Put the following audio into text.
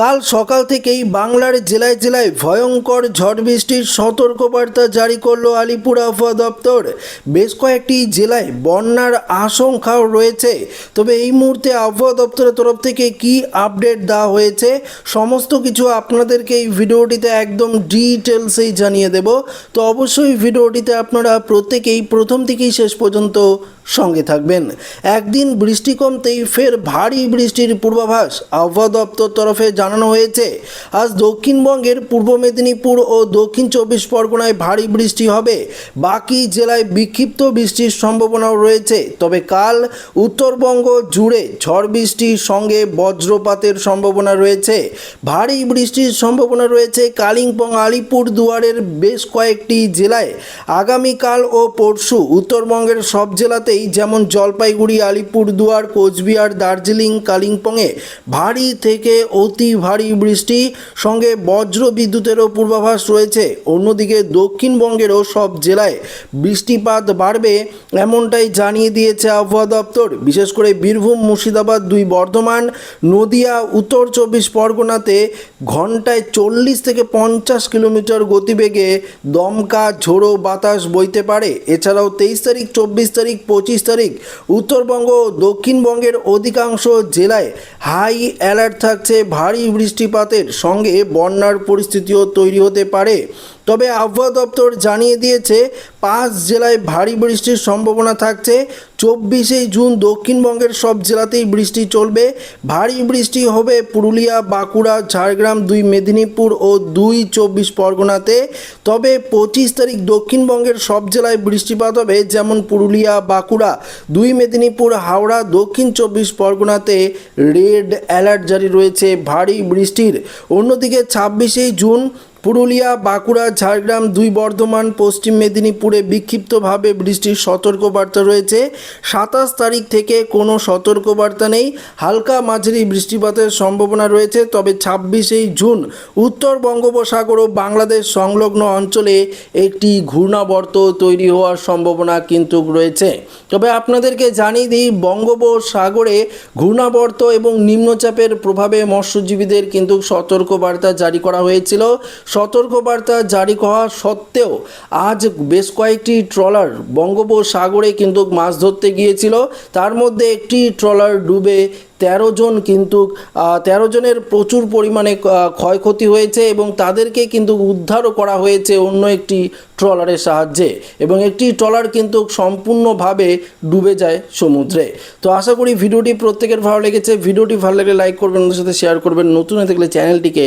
কাল সকাল থেকেই বাংলার জেলায় জেলায় ভয়ঙ্কর ঝড় বৃষ্টির সতর্কবার্তা জারি করল আলিপুর আবহাওয়া দপ্তর। বেশ কয়েকটি জেলায় বন্যার আশঙ্কাও রয়েছে। তবে এই মুহূর্তে আবহাওয়া দপ্তরের তরফ থেকে কি আপডেট দেওয়া হয়েছে, সমস্ত কিছু আপনাদেরকে এই ভিডিওটিতে একদম ডিটেলসেই জানিয়ে দেব। তো অবশ্যই ভিডিওটিতে আপনারা প্রত্যেকেই প্রথম থেকেই শেষ পর্যন্ত সঙ্গে থাকবেন। একদিন বৃষ্টি কমতেই ফের ভারী বৃষ্টির পূর্বাভাস আবহাওয়া দপ্তর তরফে জানানো হয়েছে। আজ দক্ষিণবঙ্গের পূর্ব মেদিনীপুর ও দক্ষিণ চব্বিশ পরগনায় ভারী বৃষ্টি হবে। বাকি জেলায় বিক্ষিপ্ত বৃষ্টির সম্ভাবনাও রয়েছে। তবে কাল উত্তরবঙ্গ জুড়ে ঝড় বৃষ্টির সঙ্গে বজ্রপাতের সম্ভাবনা রয়েছে। ভারী বৃষ্টির সম্ভাবনা রয়েছে কালিম্পং, আলিপুর দুয়ারের বেশ কয়েকটি জেলায়। আগামীকাল ও পরশু উত্তরবঙ্গের সব জেলাতেই যেমন জলপাইগুড়ি, আলিপুরদুয়ার, কোচবিহার, দার্জিলিং, কালিম্পংয়ে ভারী থেকে অতি ভারী বৃষ্টি, সঙ্গে বজ্র বিদ্যুতেরও পূর্বাভাস রয়েছে। অন্যদিকে দক্ষিণবঙ্গেরও সব জেলায় বৃষ্টিপাত বাড়বে এমনটাই জানিয়ে দিয়েছে আবহাওয়া দপ্তর। বিশেষ করে বীরভূম, মুর্শিদাবাদ, দুই বর্ধমান, নদিয়া, উত্তর চব্বিশ পরগনাতে ঘন্টায় চল্লিশ থেকে পঞ্চাশ কিলোমিটার গতিবেগে দমকা, ঝোড়ো বাতাস বইতে পারে। এছাড়াও তেইশ তারিখ, চব্বিশ তারিখ, পঁচিশ তারিখ। উত্তরবঙ্গ দক্ষিণবঙ্গের অধিকাংশ জেলায় হাই অ্যালার্ট থাকছে। ভারী বৃষ্টিপাতের সঙ্গে বন্যার পরিস্থিতিও তৈরি হতে পারে। তবে আবহাওয়া দপ্তর জানিয়ে দিয়েছে, পাঁচ জেলায় ভারী বৃষ্টির সম্ভাবনা থাকছে। চব্বিশে জুন দক্ষিণবঙ্গের সব জেলাতেই বৃষ্টি চলবে। ভারী বৃষ্টি হবে পুরুলিয়া, বাঁকুড়া, ঝাড়গ্রাম, দুই মেদিনীপুর ও দুই চব্বিশ পরগনাতে। তবে পঁচিশ তারিখ দক্ষিণবঙ্গের সব জেলায় বৃষ্টিপাত হবে, যেমন পুরুলিয়া, বাঁকুড়া, দুই মেদিনীপুর, হাওড়া, দক্ষিণ চব্বিশ পরগনাতে রেড অ্যালার্ট জারি রয়েছে ভারী বৃষ্টির। অন্যদিকে ছাব্বিশে জুন পুরুলিয়া, বাঁকুড়া, ঝাড়গ্রাম দুই বর্ধমান, পশ্চিম মেদিনীপুরে বিক্ষিপ্তভাবে বৃষ্টির সতর্কবার্তা রয়েছে। সাতাশ তারিখ থেকে কোনো সতর্কবার্তা নেই। হালকা মাঝারি বৃষ্টিপাতের সম্ভাবনা রয়েছে। তবে ছাব্বিশেই জুন উত্তর বঙ্গোপসাগর ও বাংলাদেশ সংলগ্ন অঞ্চলে একটি ঘূর্ণাবর্ত তৈরি হওয়ার সম্ভাবনা কিন্তু রয়েছে। তবে আপনাদেরকে জানিয়ে দিই, বঙ্গোপসাগরে ঘূর্ণাবর্ত এবং নিম্নচাপের প্রভাবে মৎস্যজীবীদের কিন্তু সতর্কবার্তা জারি করা হয়েছিল। সতর্কবার্তা জারি করা সত্ত্বেও আজ বেশ কয়েকটি ট্রলার বঙ্গোপসাগরে কিন্তু মাছ ধরতে গিয়েছিল। তার মধ্যে একটি ট্রলার ডুবে তেরো জন কিন্তু তেরো জনের প্রচুর পরিমাণে ক্ষয়ক্ষতি হয়েছে এবং তাদেরকে কিন্তু উদ্ধারও করা হয়েছে অন্য একটি ট্রলারের সাহায্যে এবং একটি ট্রলার কিন্তু সম্পূর্ণভাবে ডুবে যায় সমুদ্রে। তো আশা করি ভিডিওটি প্রত্যেকের ভালো লেগেছে। ভিডিওটি ভালো লাগলে লাইক করবেন ওদের সাথে শেয়ার করবেন। নতুন হয়ে থাকলে চ্যানেলটিকে